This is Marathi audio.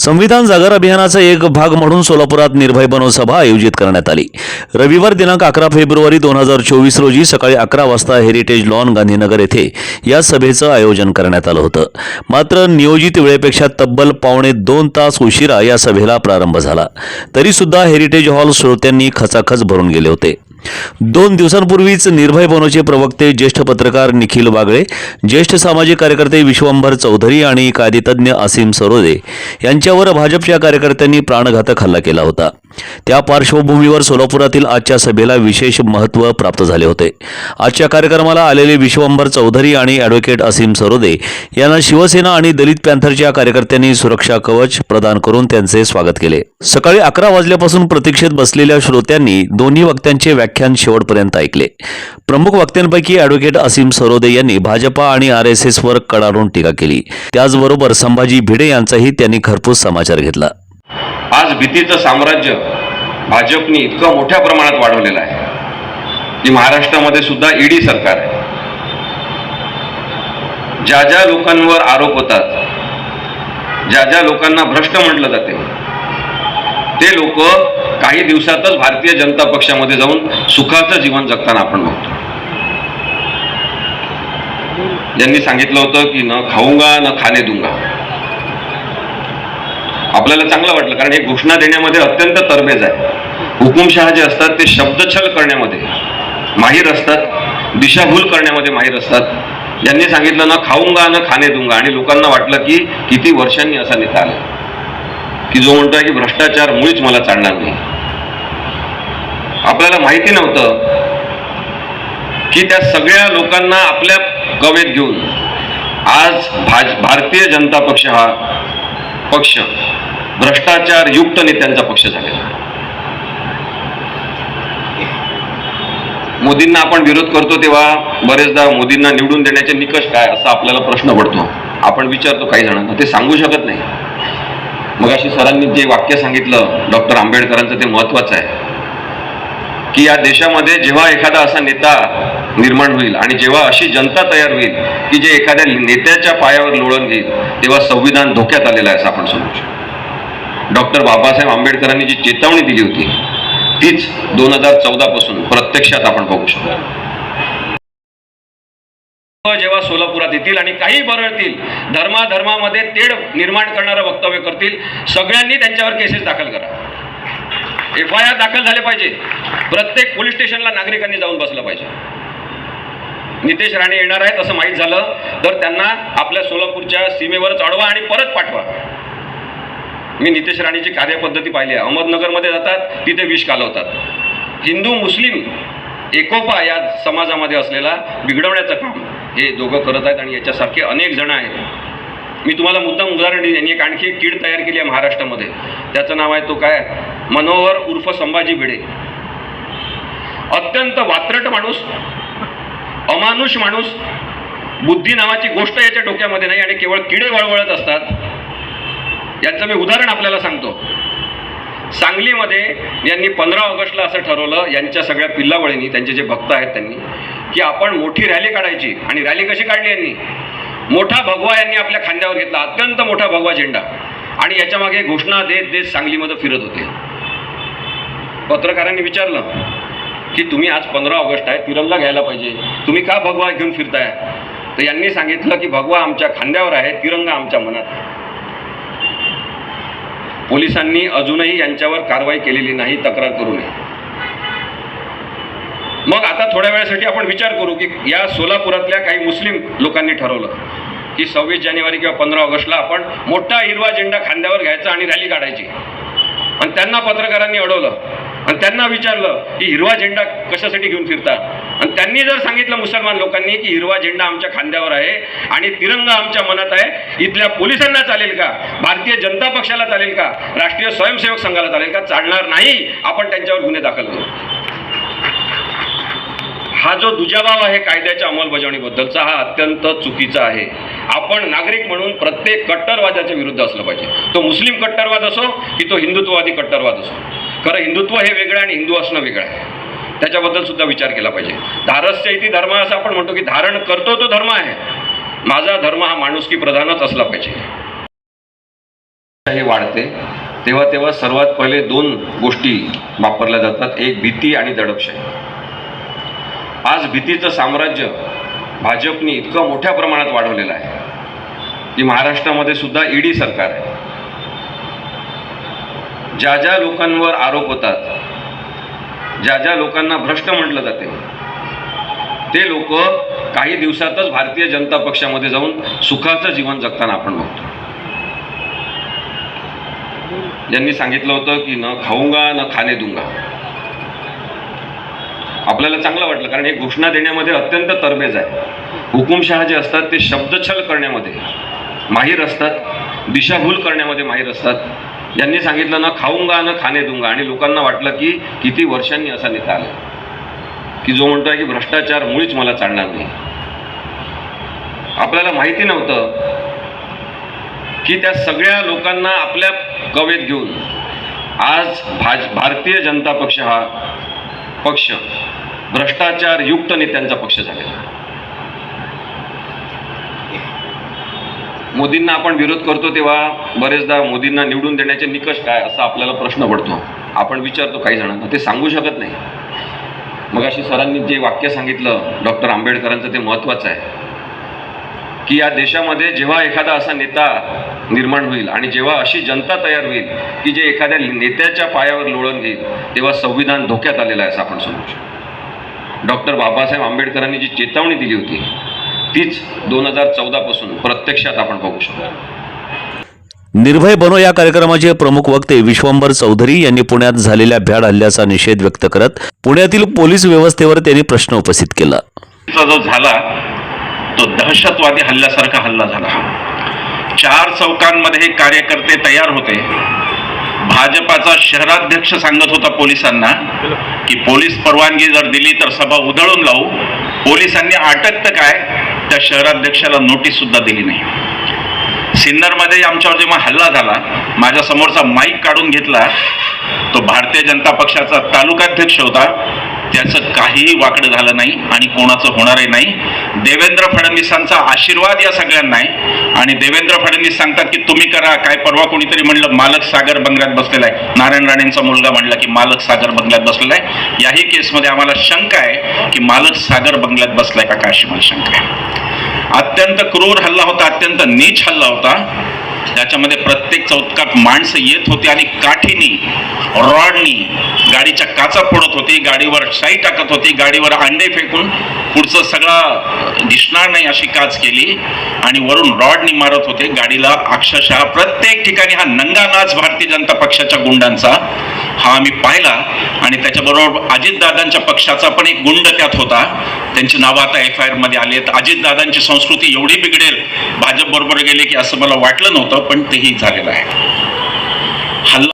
संविधान जागर अभियानाचा एक भाग म्हणून सोलापुरात निर्भय बनव सभा आयोजित करण्यात आली. रविवार दिनांक अकरा फेब्रुवारी दोन हजार चोवीस रोजी सकाळी अकरा वाजता हेरिटेज लॉन गांधीनगर येथे या सभेचं आयोजन करण्यात आलं होतं. मात्र नियोजित वेळेपेक्षा तब्बल पावणे दोन तास उशिरा या सभेला प्रारंभ झाला. तरी सुद्धा हेरिटेज हॉल श्रोत्यांनी खचाखच भरून गेले होते. दोन दिवसांपूर्वीच निर्भय बनोचे प्रवक्ते ज्येष्ठ पत्रकार निखिल वागळे ज्येष्ठ सामाजिक कार्यकर्ते विश्वंभर चौधरी आणि कायदेतज्ञ असीम सरोदे यांच्यावर भाजपच्या कार्यकर्त्यांनी प्राणघातक हल्ला केला होता. त्या पार्श्वभूमीवर सोलापुरातील आजच्या सभेला विशेष महत्त्व प्राप्त झाले होते. आजच्या कार्यक्रमाला आलेले विश्वंभर चौधरी आणि ॲडव्होकेट असीम सरोदे यांना शिवसेना आणि दलित पॅन्थरच्या कार्यकर्त्यांनी सुरक्षा कवच प्रदान करून त्यांचे स्वागत केले. सकाळी अकरा वाजल्यापासून प्रतीक्षेत बसलेल्या श्रोत्यांनी दोन्ही वक्त्यांचे व्याख्या व्याख्यान शेवटपर्यंत ऐकले. प्रमुख वक्त्यांपैकी ॲडव्होकेट असीम सरोदे यांनी भाजपा आणि आर एस एसवर कडाडून टीका केली. त्याचबरोबर संभाजी भिडे यांचाही त्यांनी खरपूस समाचार घेतला. आज भीतीचं साम्राज्य भाजपने इतकं मोठ्या प्रमाणात वाढवलेलं आहे. की महाराष्ट्रामध्ये सुद्धा ईडी सरकार आहे. ज्या ज्या लोकांवर आरोप होतात ज्या ज्या लोकांना भ्रष्ट म्हटलं जाते ते लोक काही दिवसातच भारतीय जनता पक्षामध्ये जाऊन सुखाचं जीवन जगताना आपण बघतो. ज्यांनी सांगितलं होतं की न खाऊंगा न खाणे दूंगा. आपल्याला चांगलं वाटलं कारण हे घोषणा देण्यामध्ये अत्यंत तरबेज आहे. हुकुमशहा जे असतात ते शब्दछल करण्यामध्ये माहीर असतात दिशाभूल करण्यामध्ये माहीर असतात. ज्यांनी सांगितलं ना खाऊंगा ना खाणे दूंगा आणि लोकांना वाटलं की किती वर्षांनी असा नेता आला. की जो म्हणतोय की भ्रष्टाचार मुळीच मला चालणार नाही. आपल्याला माहिती नव्हतं की त्या सगळ्या लोकांना आपल्या कवेत घेऊन आज भाज भारतीय जनता पक्ष हा पक्ष भ्रष्टाचार युक्त नेत्यांचा पक्ष झालेला मोदींना आपण विरोध करतो तेव्हा बरेचदा मोदींना निवडून देण्याचे निकष काय असा आपल्याला प्रश्न पडतो. आपण विचारतो काही जणांना ते सांगू शकत नाही. मग अशी सरांनी जे वाक्य सांगितलं डॉक्टर आंबेडकरांचं ते महत्वाचं आहे. की या देशामध्ये जेव्हा एखादा असा नेता निर्माण होईल आणि जेव्हा अशी जनता तयार होईल की जे एखाद्या नेत्याच्या पायावर लोळण घेईल तेव्हा संविधान धोक्यात आलेलं आहे असं आपण समजू शकतो. डॉक्टर बाबासाहेब आंबेडकरांनी जी चेतावणी दिली होती तीच दोन हजार चौदा पासून प्रत्यक्षात आपण बघू शकतो. हो, जेव्हा सोलापुरात येतील आणि काही बरळतील धर्माधर्मामध्ये तेढ निर्माण करणारं वक्तव्य करतील सगळ्यांनी त्यांच्यावर केसेस दाखल करा. एफ आय आर दाखल झाले पाहिजे. प्रत्येक पोलीस स्टेशनला नागरिकांनी जाऊन बसलं पाहिजे. नितेश राणे येणार आहेत असं माहीत झालं तर त्यांना आपल्या सोलापूरच्या सीमेवरच अडवा आणि परत पाठवा. मी नितेश राणेची कार्यपद्धती पाहिली आहे. अहमदनगरमध्ये जातात तिथे विष कालवतात. हिंदू मुस्लिम एकोपा या समाजामध्ये असलेला बिघडवण्याचं काम हे दोघं करत आहेत आणि याच्यासारखे अनेक जण आहेत. मी तुम्हाला मुद्दाम उदाहरण दिली यांनी एक आणखी एक कीड तयार केली आहे महाराष्ट्रामध्ये. त्याचं नाव आहे तो काय? मनोहर उर्फ संभाजी भिडे. अत्यंत वात्रट माणूस अमानुष माणूस बुद्धी नावाची गोष्ट याच्या डोक्यामध्ये नाही आणि केवळ किडे वळवळत असतात. याचं मी उदाहरण आपल्याला सांगतो. सांगलीमध्ये यांनी पंधरा ऑगस्टला असं ठरवलं यांच्या सगळ्या पिल्लावळींनी त्यांचे जे भक्त आहेत त्यांनी की आपण मोठी रॅली काढायची. आणि रॅली कशी काढली यांनी? मोठा भगवा यांनी आपल्या खांद्यावर घेतला. अत्यंत मोठा भगवा झेंडा. आणि याच्या मागे घोषणा देत देत सांगलीमध्ये फिरत होते. पत्रकारांनी विचारलं की तुम्ही आज पंधरा ऑगस्ट आहे तिरंगा घ्यायला पाहिजे. तुम्ही का भगवा घेऊन फिरताय? तर यांनी सांगितलं की भगवा आमच्या खांद्यावर आहे तिरंगा आमच्या मनात पोलिसांनी अजूनही यांच्यावर कारवाई केलेली नाही तक्रार करू नये. मग आता थोड्या वेळासाठी आपण विचार करू की या सोलापुरातल्या काही मुस्लिम लोकांनी ठरवलं की सव्वीस जानेवारी किंवा पंधरा ऑगस्टला आपण मोठा हिरवा झेंडा खांद्यावर घ्यायचा आणि रॅली काढायची. आणि त्यांना पत्रकारांनी अडवलं. आणि त्यांना विचारलं की हिरवा झेंडा कशासाठी घेऊन फिरता? आणि त्यांनी जर सांगितलं मुसलमान लोकांनी की हिरवा झेंडा आमच्या खांद्यावर आहे आणि तिरंगा आमच्या मनात आहे इथल्या पोलिसांना चालेल का? भारतीय जनता पक्षाला चालेल का? राष्ट्रीय स्वयंसेवक संघाला चालेल का? चालणार नाही. आपण त्यांच्यावर गुन्हे दाखल करू. हा जो दुजाभाव आहे कायद्याच्या अंमलबजावणीबद्दलचा हा अत्यंत चुकीचा आहे. आपण नागरिक म्हणून प्रत्येक कट्टरवादाच्या विरुद्ध असलं पाहिजे. तो मुस्लिम कट्टरवाद असो की तो हिंदुत्ववादी कट्टरवाद असो. खरं हिंदुत्व हे वेगळं आणि हिंदू असणं वेगळं आहे. त्याच्याबद्दल सुद्धा विचार केला पाहिजे. धारस्य इति धर्म असं आपण म्हणतो की धारण करतो तो धर्म आहे. माझा धर्म हा माणुसकी प्रधानच असला पाहिजे. हे वाढते. तेव्हा तेव्हा सर्वात पहिले दोन गोष्टी वापरल्या जातात. एक भीती आणि दडपशाही. आज भीतीचं साम्राज्य भाजपने इतकं मोठ्या प्रमाणात वाढवलेलं आहे. की महाराष्ट्रामध्ये सुद्धा ईडी सरकार आहे. ज्या ज्या लोकांवर आरोप होतात ज्या ज्या लोकांना भ्रष्ट म्हटलं जाते ते लोक काही दिवसातच भारतीय जनता पक्षामध्ये जाऊन सुखाचं जीवन जगताना आपण बघतो. यांनी सांगितलं होतं की न खाऊंगा न खाणे दूंगा. आपल्याला चांगलं वाटलं कारण हे घोषणा देण्यामध्ये अत्यंत तरबेज आहे. हुकुमशहा जे असतात ते शब्दछल करण्यामध्ये माहीर असतात दिशाभूल करण्यामध्ये माहीर असतात. यांनी सांगितलं ना खाऊंगा न खाणे दुंगा. आणि लोकांना वाटलं की किती वर्षांनी असा नेता आला. की जो म्हणतोय की भ्रष्टाचार मुळीच मला चालणार नाही. आपल्याला माहिती नव्हतं की त्या सगळ्या लोकांना आपल्या कवेत घेऊन आज भाज भारतीय जनता पक्ष हा पक्ष भ्रष्टाचार युक्त नेत्यांचा पक्ष झालेला मोदींना आपण विरोध करतो तेव्हा बरेचदा मोदींना निवडून देण्याचे निकष काय असा आपल्याला प्रश्न पडतो. आपण विचारतो काही जणांना ते सांगू शकत नाही. मग अशी सरांनी जे वाक्य सांगितलं डॉक्टर आंबेडकरांचं ते महत्त्वाचं आहे. की या देशामध्ये जेव्हा एखादा असा नेता निर्माण होईल आणि जेव्हा अशी जनता तयार होईल की जे एखाद्या नेत्याच्या पायावर लोळण घेईल तेव्हा संविधान धोक्यात आलेलं आहे असं आपण समजू शकतो. डॉक्टर बाबासाहेब आंबेडकरांनी जी चेतावणी दिली होती तीच दोन हजार चौदापासून प्रत्यक्षात आपण बघू शकतो. निर्भय बनो या कार्यक्रमाचे प्रमुख वक्ते विश्वंभर चौधरी यांनी पुण्यात झालेल्या भ्याड हल्ल्याचा निषेध व्यक्त करत पुण्यातील पोलीस व्यवस्थेवर त्यांनी प्रश्न उपस्थित केला. जो झाला तो दहशतवादी हल्ल्यासारखा हल्ला झाला. चार चौकांमध्ये कार्यकर्ते तयार होते. भाजपाचा शहराध्यक्ष सांगत होता पोलिसांना की पोलीस परवानगी जर दिली तर सभा उधळून लावू. पोलिसांनी अटक तर काय? त्या शहराध्यक्षाला नोटीस सुद्धा दिली नाही. सिन्नरमध्ये आमच्यावर जेव्हा हल्ला झाला माझ्या समोरचा माईक काढून घेतला तो भारतीय जनता पक्षाचा तालुकाध्यक्ष होता. त्याचं काहीही वाकडं झालं नाही आणि कोणाचं होणारही नाही. देवेंद्र फडणवीसांचा आशीर्वाद या सगळ्यांना आहे आणि देवेंद्र फडणवीस सांगतात की तुम्ही करा काय परवा कोणीतरी म्हणलं मालक सागर बंगल्यात बसलेला आहे. नारायण राणेंचा मुलगा म्हणला की मालक सागर बंगल्यात बसलेला आहे. याही केसमध्ये आम्हाला शंका आहे की मालक सागर बंगल्यात बसलाय का काय अशी मला शंका आहे. अत्यंत क्रूर हल्ला होता अत्यंत नीच हल्ला होता. त्याच्यामध्ये प्रत्येक चौतकात माणसं येत होती आणि काठीनी रॉडनी गाडीच्या काचा फोडत होती गाडीवर शाई टाकत होती गाडीवर अंडे फेकून पुढचं सगळं दिसणार नाही अशी काच केली आणि वरून रॉडनी मारत होते. गाडीला अक्षरशः प्रत्येक ठिकाणी हा नंगा नाच भारतीय जनता पक्षाच्या गुंडांचा. हा आम्ही पाहिला आणि त्याच्याबरोबर अजितदादांच्या पक्षाचा पण एक गुंड त्यात होता. त्यांची नावं आता एफ आय आरमध्ये आली आहेत. अजितदादांची संस्कृती एवढी बिघडेल भाजप बरोबर गेले की असं मला वाटलं नव्हतं पण तेही झालेलं आहे. हल्ला